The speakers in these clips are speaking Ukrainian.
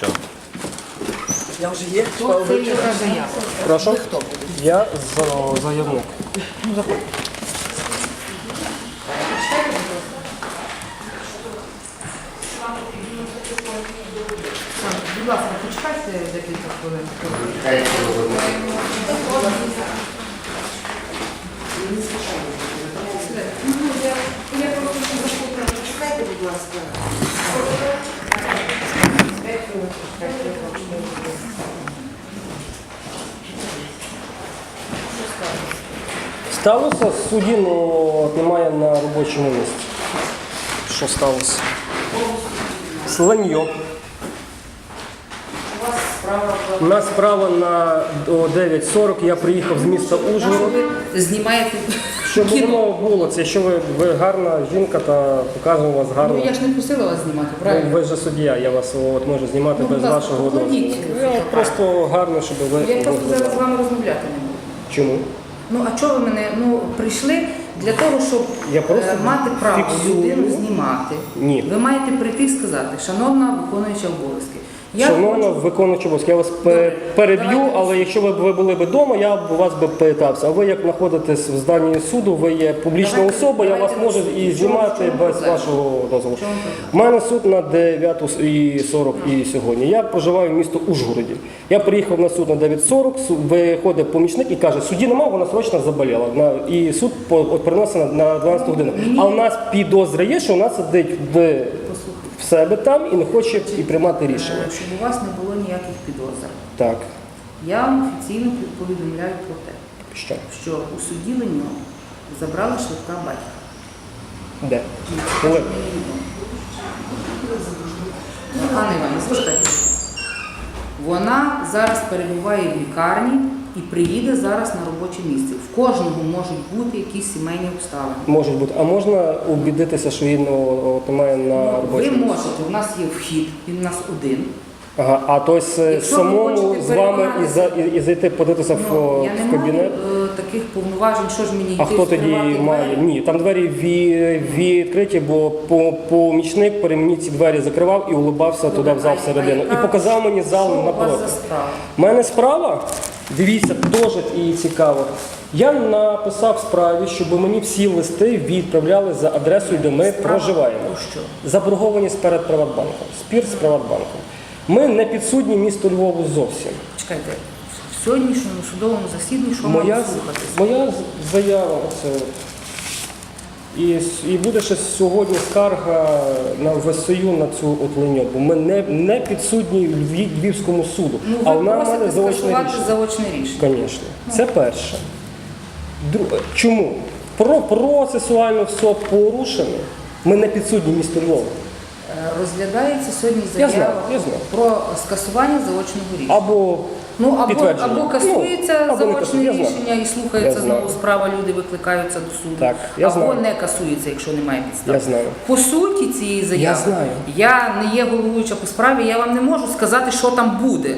Чого? Я вже є. Хто це заява? Прошу? Хто? Я за- заявник. Ну, заходьте. Будь ласка, почекайте декілька хвилин. Чекайте, будь ласка. Сталося судді, ну немає на робочому місці. Що сталося? Сланьок. У нас справа на о 9.40. Я приїхав з міста Ужгород. ви знімаєте Щоб воно було, це що ви, ви гарна жінка та показуємо вас гарно. Ну я ж не просила вас знімати, правильно? Ви ж суддя, я вас от можу знімати Ну, без вашого дозволу. Я просто гарно, щоб ви. Я просто зараз з вами розмовляти не буду. Чому? Ну а чого ви мене ну прийшли для того, щоб Я просто е, мати право фіксую. людину знімати? Ні. Ви маєте прийти і сказати, шановна виконуюча обов'язки. Я Шановна хочу- виконуюча обов'язки, я вас Добре, переб'ю, давайте. але якщо ви, ви були б вдома, я б у вас би питався. А ви як знаходитесь в зданні суду, ви є публічна Давайте- особа, я вас давайте можу і знімати чому без проблема? вашого дозволу. У мене суд на 9.40 і і сьогодні. Я проживаю в місто Ужгороді. Я приїхав на суд на 9.40, су- виходить помічник і каже, судді нема, вона срочно заболіла. І суд переносить на- на 12 годину. А у нас підозра є, що вона сидить в, в себе там і не хоче і приймати рішення. Е, Щоб у вас не було ніяких підозр. Так, Я вам офіційно повідомляю про те, що? що у суді Леньо забрала швидка батька. Де? Коли? Анна Івановна, слухайте. Вона зараз перебуває в лікарні і приїде зараз на робоче місце. В кожного можуть бути якісь сімейні обставини. Можуть бути. А можна убідитися, що він от, має на Ну, ви робочому? можете, у нас є вхід, він у нас один. Ага, а тобто е, Якщо ви самому хочете з вами і, за, і, і зайти подивитися в, Ну, я в не кабінет? маю е, таких повноважень, що ж мені йти А хто тоді відкривати має? двері? Ні, там двері ві- відкриті, бо по- помічник при мені ці двері закривав і улибався туди в зал всередину. І показав мені що зал у вас напроти. за справа? У мене справа, дивіться, теж і цікаво. Я написав справі, щоб мені всі листи відправляли за адресою, де ми Справа проживаємо. про що? Заборгованість перед Приватбанком. Спір з Приватбанком. Ми не підсудні місту Львову зовсім. Чекайте, в сьогоднішньому судовому засіданні що Моя, мало слухатися? моя заява оце. от. І, і буде ще сьогодні скарга на ВСЮ на цю от линьо, бо ми не, не підсудні Львів- Львівському суду. Ну, а вона просите заочне рішення. заочне рішення. Звісно. Це перше. Друге. Чому? Про процесуально все порушено. Ми не підсудні місту Львова. Е, Розглядається сьогодні Я знаю, я знаю. про скасування заочного рішення. Або Ну або, підтвердження. або касується Ну, заочне знаю. рішення і слухається Я знаю. знову справа, люди викликаються до суду. Так, я або знаю. не касується, якщо немає підстав. Я знаю. По суті цієї заяви знаю. я не є головуюча по справі, я вам не можу сказати, що там буде.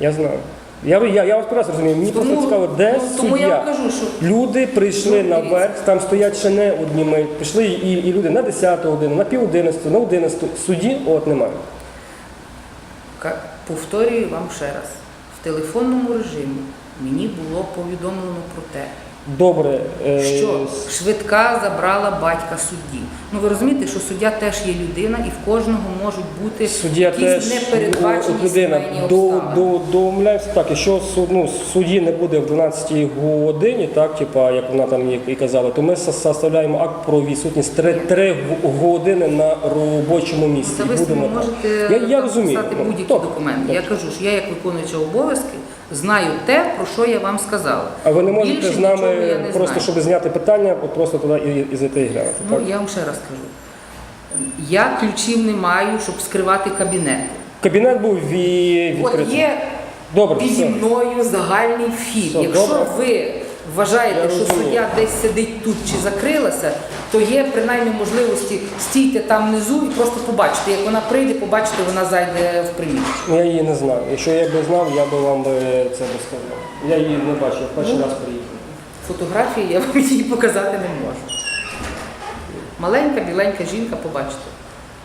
я знаю. Я, я, я вас прекрасно розумію. Мені Тому- просто цікаво, де ну, тому суддя. я вам кажу, що Люди прийшли Ну, наверх, там стоять ще не одні ми. Пішли і, і люди на 10 годину, на пів 11, на 11. Судді от немає. Повторюю вам ще раз. Телефонному режимі. Мені було повідомлено про те, Добре. е, що швидка забрала батька судді. Ну ви розумієте, що суддя теж є людина, і в кожного можуть бути Суддя якісь непередбачені людина до, до, домовляється так, якщо суд, ну, судді не буде в 12 годині, так, типа, як вона там і- казала, то ми составляємо акт про відсутність 3, години на робочому місці. Це ви будемо можете я, я розумію. Ну, будь-які добре, документи. добре. Я кажу, що я як виконуюча обов'язки знаю те, про що я вам сказала. А ви не можете Більше з нами просто, знаю. щоб зняти питання, от просто туди і, і зайти і глянути. Ну, так? я вам ще раз кажу. Я ключів не маю, щоб скривати кабінет. Кабінет був ві- От є Добре, піді все. мною загальний вхід. Все, Якщо добре. ви вважаєте, що суддя десь сидить тут чи закрилася, то є принаймні можливості стійте там внизу і просто побачити. Як вона прийде, побачите, вона зайде в приміщення. Я її не знаю. Якщо я би знав, я би вам би це би сказав. Я її не бачив, я перший раз приїхав. Фотографії я вам її показати не можу. Маленька, біленька жінка, побачите.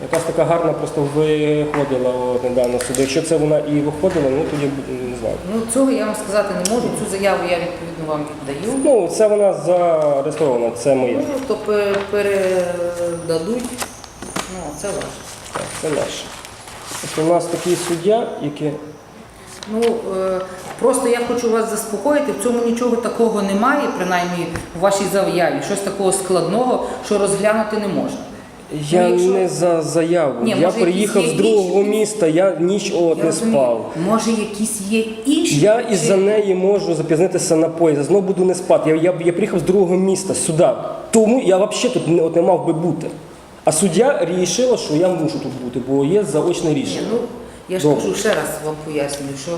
Якась така гарна просто виходила от, недавно сюди. Якщо це вона і виходила, ну тоді не знаю. Ну цього я вам сказати не можу. Цю заяву я відповідно вам віддаю. Ну, це вона зареєстрована, це моє. Ну, то пе- передадуть. Ну, це ваше. Так, це наше. Ось у нас такий суддя, який. Ну е, просто я хочу вас заспокоїти. В цьому нічого такого немає, принаймні у вашій заяві. Щось такого складного, що розглянути не можна. Я Ну, якщо- не за заяву. Ні, я приїхав з другого інші? міста, я ніч от Я не розумію. спав. Може, якісь є інші. Я причини? із-за неї можу запізнитися на поїзд, я знову буду не спати. Я, я, я приїхав з другого міста сюди. Тому я взагалі тут не, от не мав би бути. А суддя рішила, що я мушу тут бути, бо є заочне Ні, рішення. ну я ж Добре. кажу ще раз вам пояснюю, що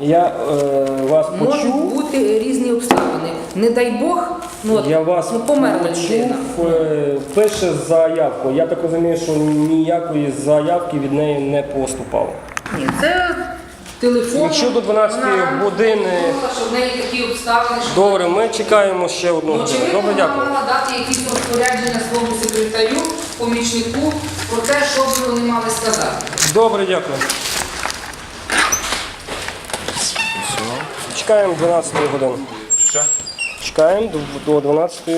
Я е, вас можуть почув. бути різні обставини. Не дай Бог, ну от, Я вас ну, померла почув, людина. е, пише заявку. Я так розумію, що ніякої заявки від неї не поступало. Ні, це телефон. Якщо до 12 вона години- думала, що в неї такі обставини, що Добре, ми чекаємо ще одну Ну, годину. очевидно, Добре, вона дякую. мала дати якісь розпорядження своєму секретарю, помічнику про те, що б вони мали сказати. Добре, дякую. Чекаємо 12 години. Чекаємо до до 12